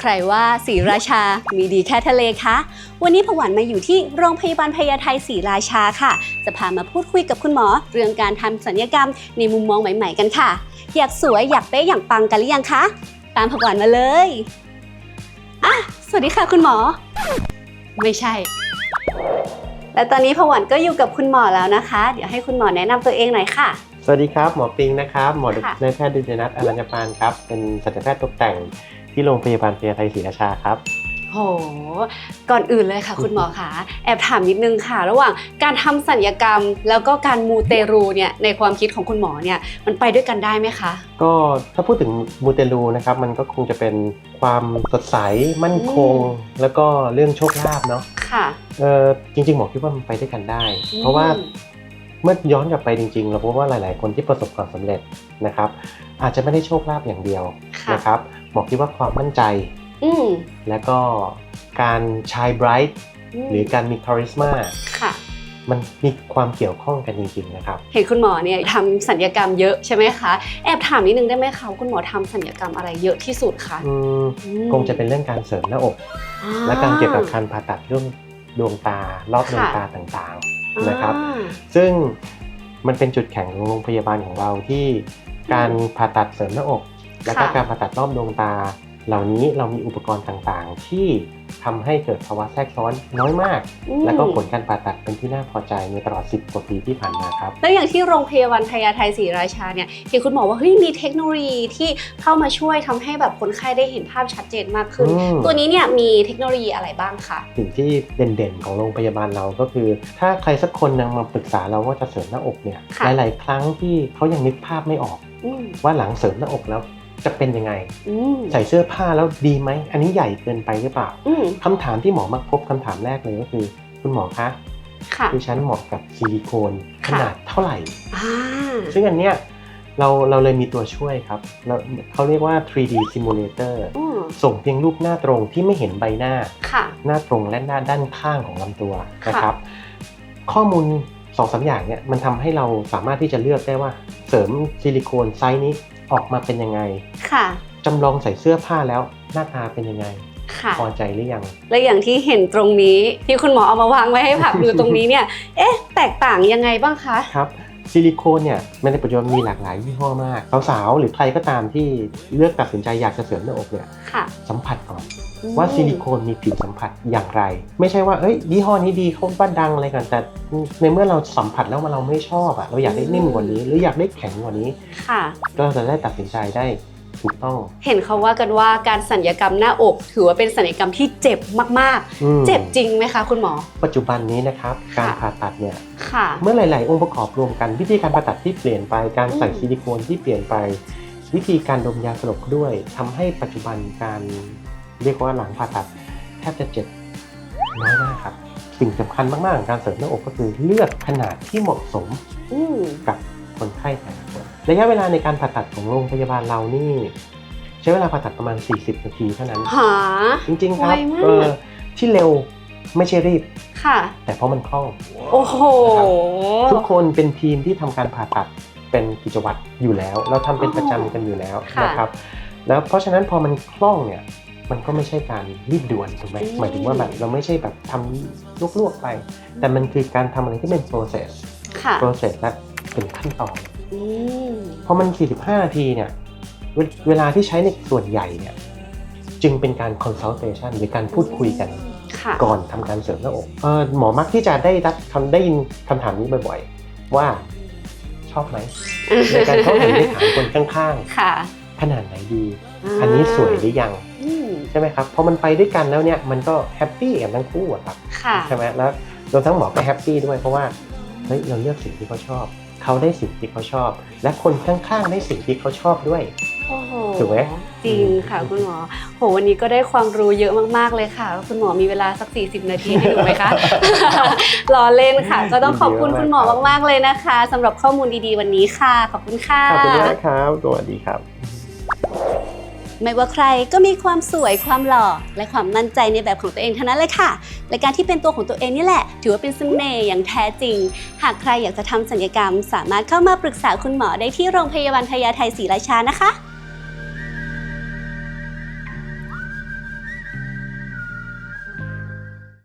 ใครว่าศรีราชา มีดีแค่ทะเลคะ วันนี้ผวันมาอยู่ที่โรงพยาบาลพญาไทศรีราชาค่ะ จะพามาพูดคุยกับคุณหมอ เรื่องการทำศัลยกรรมในมุมมองใหม่ ๆ กันค่ะ อยากสวยอยากเป๊ะอยากปังกันหรือยังคะ ตามผวันมาเลยอะสวัสดีค่ะคุณหมอ ไม่ใช่ และตอนนี้ผวันก็อยู่กับคุณหมอแล้วนะคะ เดี๋ยวให้คุณหมอแนะนำตัวเองหน่อยค่ะสวัสดีครับ หมอปิงนะครับ หมอค่ะนายแพทย์ดุจนัทอรัญญปานครับ เป็นสัตวแพทย์ตกแต่ง ที่โรงพยาบาลพญาไทศรีราชาครับ โห ก่อนอื่นเลยค่ะ คุณหมอคะแอบถามนิดนึงค่ะ ระหว่างการทำสัญญกรรม แล้วก็การมูเตรูเนี่ยในความคิดของคุณหมอเนี่ยมันไปด้วยกันได้ไหมคะ ก็ถ้าพูดถึงมูเตลูนะครับ มันก็คงจะเป็นความสดใสมั่นคงอืมแล้วก็เรื่องโชคลาภเนาะค่ะ เออจริงๆหมอคิดว่ามันไปด้วยกันได้ อืม เพราะว่าเมื่อย้อนกลับไปจริง ๆ เราพบว่าหลาย ๆ คนที่ประสบความสำเร็จนะครับ อาจจะไม่ได้โชคลาภอย่างเดียวค่ะ นะครับ หมอคิดว่าความมั่นใจ อืมแล้วก็การชายไบรท์หรือการมีคาริสมาค่ะ มันมีความเกี่ยวข้องกันจริงๆนะครับ เห็นคุณหมอเนี่ยทำสัญญกรรมเยอะใช่ไหมคะ แอบถามนิดนึงได้ไหมคะว่าคุณหมอทำสัญญกรรมอะไรเยอะที่สุดคะอืมอืมคงจะเป็นเรื่องการเสริมหน้าอกอ่และการเกี่ยวกับการผ่าตัดเรื่องดวงตารอบดวงตาต่างๆนะครับอ่าซึ่งมันเป็นจุดแข็งของโรงพยาบาลของเราที่การผ่าตัดเสริมหน้าอก และก็การผ่าตัดรอบดวงตา เหล่านี้เรามีอุปกรณ์ต่างๆ ที่ทำให้เกิดภาวะแทรกซ้อนน้อยมากอืมแล้วก็ผลการผ่าตัดเป็นที่น่าพอใจในตลอด 10 กว่าปีที่ผ่านมาครับ แล้วอย่างที่โรงพยาบาลพญาไทศรีราชาเนี่ยเห็นคุณหมอว่าเฮ้ยมีเทคโนโลยีที่เข้ามาช่วยทำให้แบบคนไข้ได้เห็นภาพชัดเจนมากขึ้นอืมตัวนี้เนี่ยมีเทคโนโลยีอะไรบ้างคะสิ่งที่เด่นๆ ของโรงพยาบาลเราก็คือ ถ้าใครสักคนนึงมาปรึกษาเราว่าจะเสริมหน้าอกเนี่ยค่ะหลายๆ ครั้งที่เขายังนึกภาพไม่ออกอืมว่าหลังเสริมหน้าอกแล้ว จะเป็นยังไงอืมใส่เสื้อผ้าแล้วดีไหม อันนี้ใหญ่เกินไปหรือเปล่าอืมคำถามที่หมอมักพบคำถามแรกเลยก็คือ คุณหมอคะค่ะดิฉันเหมาะกับซิลิโคนขค่ะนาดเท่าไหร่อ่าซึ่งอันเนี้ยเราเราเลยมีตัวช่วยครับเราเขาเรียกว่า 3D simulator อืมส่งเพียงรูปหน้าตรงที่ไม่เห็นใบหน้าค่ะหน้าตรงและหน้าด้านข้างของลำตัวค่ะนะครับ ข้อมูลสองสามอย่างเนี่ยมันทำให้เราสามารถที่จะเลือกได้ว่าเสริมซิลิโคนไซส์นี้ ออกมาเป็นยังไง ค่ะ จำลองใส่เสื้อผ้าแล้วหน้าตาเป็นยังไง ค่ะ พอใจหรือยัง และอย่างที่เห็นตรงนี้ที่คุณหมอเอามาวางไว้ให้ผักดูตรงนี้เนี่ย เอ๊ะ แตกต่างยังไงบ้างคะ ครับซิลิโคนเนี่ยในปัจจุบันมีหลากหลายยี่ห้อมาก สาวๆหรือใครก็ตามที่เลือกตัดสินใจอยากจะเสริมหน้าอกเนี่ย ค่ะ สัมผัสก่อนอืม ว่าซิลิโคนมีผิวสัมผัสอย่างไร ไม่ใช่ว่าเอ้ยยี่ห้อนี้ดีเขาบ้าดังอะไรกันแต่ในเมื่อเราสัมผัสแล้วเราไม่ชอบอะเราอยากได้นิ่มกว่านี้ หรืออยากได้แข็งกว่านี้ค่ะก็จะได้ตัดสินใจได้ถูกต้องเห็นเขาว่ากันว่าการสัญญกรรมหน้าอก ถือว่าเป็นสัญญกรรมที่เจ็บมากอืมๆเจ็บจริงไหมคะคุณหมอ ปัจจุบันนี้นะครับค่ะการผ่าตัดเนี่ยค่ะเมื่อหลาย ๆ องค์ประกอบรวมกันวิธีการผ่าตัดที่เปลี่ยนไปการใส่อืมซิลิโคนที่เปลี่ยนไป วิธีการดมยาสลบด้วยทำให้ปัจจุบันการ เรียกว่าหลังผ่าตัดแทบจะเจ็บน้อยมากครับ สิ่งสำคัญมากๆของการเสริมหน้าอกก็คือเลือกขนาดที่เหมาะสมอืมกับคนไข้แต่ละคนระยะเวลาในการผ่าตัดของโรงพยาบาลเรานี่ ใช้เวลาผ่าตัดประมาณ 40 นาทีเท่านั้นหาจริงๆครับไวมากเออที่เร็วไม่ใช่รีบค่ะ แต่เพราะมันคล่อง โอ้โห ทุกคนเป็นทีมที่ทำการผ่าตัดเป็นกิจวัตรอยู่แล้ว เราทำเป็นอ๋อประจำกันอยู่แล้วค่ะนะครับ แล้วเพราะฉะนั้นพอมันคล่องเนี่ย มันก็ไม่ใช่การรีบด่วนถูกไหมอืมหมายถึงว่าแบบเราไม่ใช่แบบทำลวกๆไป แต่มันคือการทำอะไรที่เป็น process ค่ะ process และเป็นขั้นตอนอืมพอมัน 45 นาทีเนี่ยเวเวลาที่ใช้ในส่วนใหญ่เนี่ยจึงเป็นการ consultation หรือการพูดคุยกันค่ะก่อนทำการเสริมหน้าอกเอ่อหมอมักที่จะได้รับคำได้ยินคำถามนี้บ่อย ๆ ว่าชอบไหมในการเข้าถึงได้ถามคนข้างค่ะๆ ขนาดไหนดี อันนี้สวยหรือยังอืมใช่ไหมครับพอมันไปด้วยกันแล้วเนี่ยมันก็แฮปปี้กันทั้งคู่อะครับค่ะใช่ไหมแล้วรวมทั้งหมอก็แฮปปี้ด้วยเพราะว่าเฮ้ยเราเลือกสิ่งที่เขาชอบ เขาได้สิ่งที่เขาชอบ และคนข้างๆได้สิ่งที่เขาชอบด้วยโอ้โหถูกไหมจริงค่ะคุณหมอโหวันนี้ก็ได้ความรู้เยอะมากๆเลยค่ะ คุณหมอมีเวลาสัก 40 นาทีให้หนูไหมคะรอเล่นค่ะ ก็ต้องขอบคุณคุณหมอมากๆเลยนะคะสำหรับข้อมูลดีๆวันนี้ค่ะ ขอบคุณค่ะขอบคุณมากครับสวัสดีครับ ไม่ว่าใครก็มีความสวยความหล่อ และความมั่นใจในแบบของตัวเองเท่านั้นเลยค่ะและการที่เป็นตัวของตัวเองนี่แหละ ถือว่าเป็นเสน่ห์อย่างแท้จริง หากใครอยากจะทำศัลยกรรม สามารถเข้ามาปรึกษาคุณหมอได้ที่โรงพยาบาลพญาไทศรีราชานะคะ